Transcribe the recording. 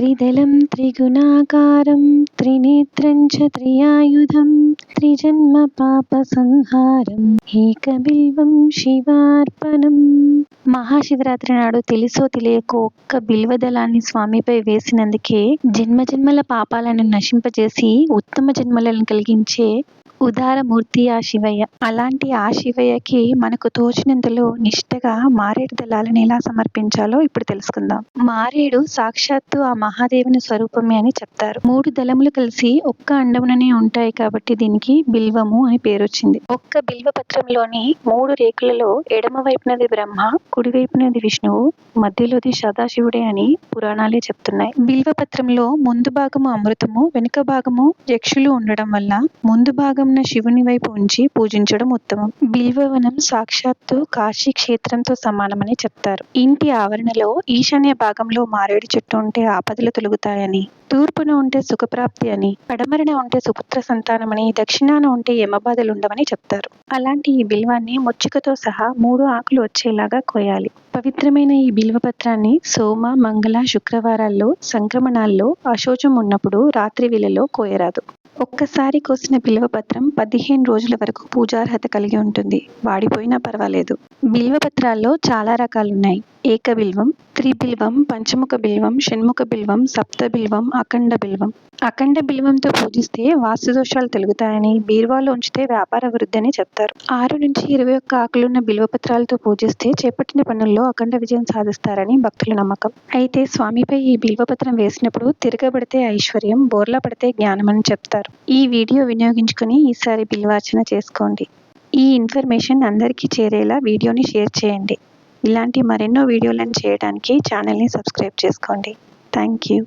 త్రిదళం త్రిగుణాకారం త్రినేత్రం చ త్రియాయుధం త్రిజన్మ పాప సంహారం ఏకబిల్వం శివార్పణం. మహాశివరాత్రి నాడు తెలుసో తెలియక ఒక్క బిల్వదళాన్ని స్వామిపై వేసినందుకే జన్మ జన్మల పాపాలను నశింపజేసి ఉత్తమ జన్మలను కలిగించే ఉదారమూర్తి ఆ శివయ్య. అలాంటి ఆ శివయ్యకి మనకు తోచినంతలో నిష్టగా మారేడు దళాలను ఎలా సమర్పించాలో ఇప్పుడు తెలుసుకుందాం. మారేడు సాక్షాత్తు ఆ మహాదేవుని స్వరూపమే అని చెప్తారు. మూడు దళములు కలిసి ఒక్క అండముననే ఉంటాయి కాబట్టి దీనికి బిల్వము అని పేరు వచ్చింది ఒక్క బిల్వ పత్రంలోని మూడు రేకులలో ఎడమ వైపునది బ్రహ్మ కుడివైపునది విష్ణువు మధ్యలోది సదాశివుడే అని పురాణాలే చెప్తున్నాయి. బిల్వ పత్రంలో ముందు భాగము అమృతము వెనుక భాగము యక్షులు ఉండడం వల్ల ముందు భాగం ఉన్న శివుని వైపు ఉంచి పూజించడం ఉత్తమం. బిల్వవనం సాక్షాత్తు కాశీ క్షేత్రంతో సమానమని చెప్తారు. ఇంటి ఆవరణలో ఈశాన్య భాగంలో మారేడు చెట్టు ఉంటే ఆపదలు తొలుగుతాయని తూర్పున ఉంటే సుఖప్రాప్తి అని పడమరన ఉంటే సుపుత్ర సంతానమని దక్షిణాన ఉంటే యమబాధలు ఉండవని చెప్తారు. అలాంటి ఈ బిల్వాన్ని మొచ్చుకతో సహా మూడు ఆకులు వచ్చేలాగా కోయాలి. పవిత్రమైన ఈ బిల్వపత్రాన్ని సోమ మంగళ శుక్రవారాల్లో సంక్రమణాల్లో అశోచం ఉన్నప్పుడు రాత్రి వేళలో కోయరాదు. ఒక్కసారి కోసిన బిల్వపత్రం పదిహేను రోజుల వరకు పూజార్హత కలిగి ఉంటుంది. వాడిపోయినా పర్వాలేదు. బిల్వపత్రాల్లో చాలా రకాలున్నాయి. ఏక బిల్వం త్రిబిల్వం పంచముఖ బిల్వం షణ్ముఖ బిల్వం సప్త బిల్వం అఖండ బిల్వం. అఖండ బిల్వంతో పూజిస్తే వాస్తుదోషాలు తొలగుతాయని బీరువాలో ఉంచితే వ్యాపార వృద్ధి అని చెప్తారు. ఆరు నుంచి ఇరవై ఒక్క ఆకులున్న బిల్వపత్రాలతో పూజిస్తే చేపట్టిన పనుల్లో అఖండ విజయం సాధిస్తారని భక్తుల నమ్మకం. అయితే స్వామిపై ఈ బిల్వపత్రం వేసినప్పుడు తిరగబడితే ఐశ్వర్యం బోర్లా పడితే జ్ఞానం అని చెప్తారు. ఈ వీడియో వినియోగించుకుని ఈసారి బిల్వార్చన చేసుకోండి. ఈ ఇన్ఫర్మేషన్ అందరికీ చేరేలా వీడియోని షేర్ చేయండి. ఇలాంటి మరెన్నో వీడియోలను చేయడానికి ఛానల్ని సబ్స్క్రైబ్ చేసుకోండి. Thank you